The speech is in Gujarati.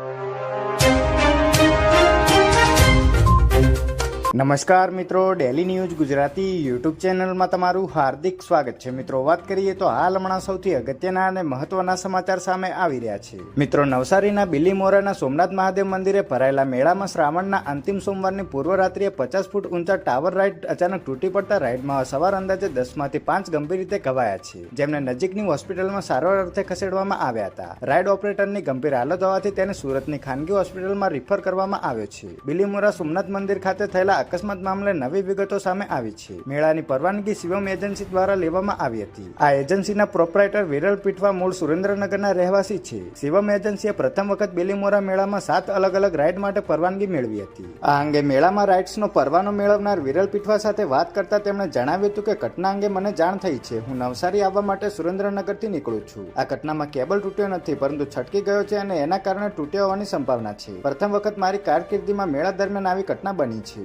you. નમસ્કાર મિત્રો ડેલી ન્યૂઝ ગુજરાતી યુટ્યુબ ચેનલમાં તમારું હાર્દિક સ્વાગત છે. મિત્રો, વાત કરીએ તો હાલ હમણાં સૌથી અગત્યના અને મહત્વના સમાચાર સામે આવી રહ્યા છે. મિત્રો, નવસારીના બિલીમોરાના સોમનાથ મહાદેવ મંદિરે ભરાયેલા મેળામાં શ્રાવણના અંતિમ સોમવારની પૂર્વ રાત્રિએ પચાસ ફૂટ ઊંચા ટાવર રાઇડ અચાનક તૂટી પડતા રાઇડમાં સવાર અંદાજે દસમાંથી પાંચ ગંભીર રીતે ઘવાયા છે. જેમને નજીકની હોસ્પિટલમાં સારવાર અર્થે ખસેડવામાં આવ્યા હતા. રાઇડ ઓપરેટરની ગંભીર હાલત હોવાથી તેને સુરતની ખાનગી હોસ્પિટલમાં રિફર કરવામાં આવ્યો છે. બિલીમોરા સોમનાથ મંદિર ખાતે થયેલા અકસ્માત મામલે નવી વિગતો સામે આવી છે. મેળાની પરવાનગી શિવમ એજન્સી દ્વારા લેવામાં આવી હતી. આ એજન્સીના પ્રોપરાઇટર વિરલ પીઠવા મૂળ સુરેન્દ્રનગરના રહેવાસી છે. શિવમ એજન્સીએ પ્રથમ વખત બેલીમોરા મેળામાં સાત અલગ અલગ રાઇડ માટે પરવાનગી મેળવી હતી. આ અંગે મેળામાં રાઇડ્સનો પરવાનો મેળવનાર વિરલ પીઠવા સાથે વાત કરતા તેમણે જણાવ્યું હતું કે ઘટના અંગે મને જાણ થઈ છે. હું નવસારી આવવા માટે સુરેન્દ્રનગરથી નીકળું છું. આ ઘટનામાં કેબલ તૂટ્યો નથી, પરંતુ છટકી ગયો છે અને એના કારણે તૂટ્યો હોવાની સંભાવના છે. પ્રથમ વખત મારી કારકિર્દીમાં મેળા દરમિયાન આવી ઘટના બની છે.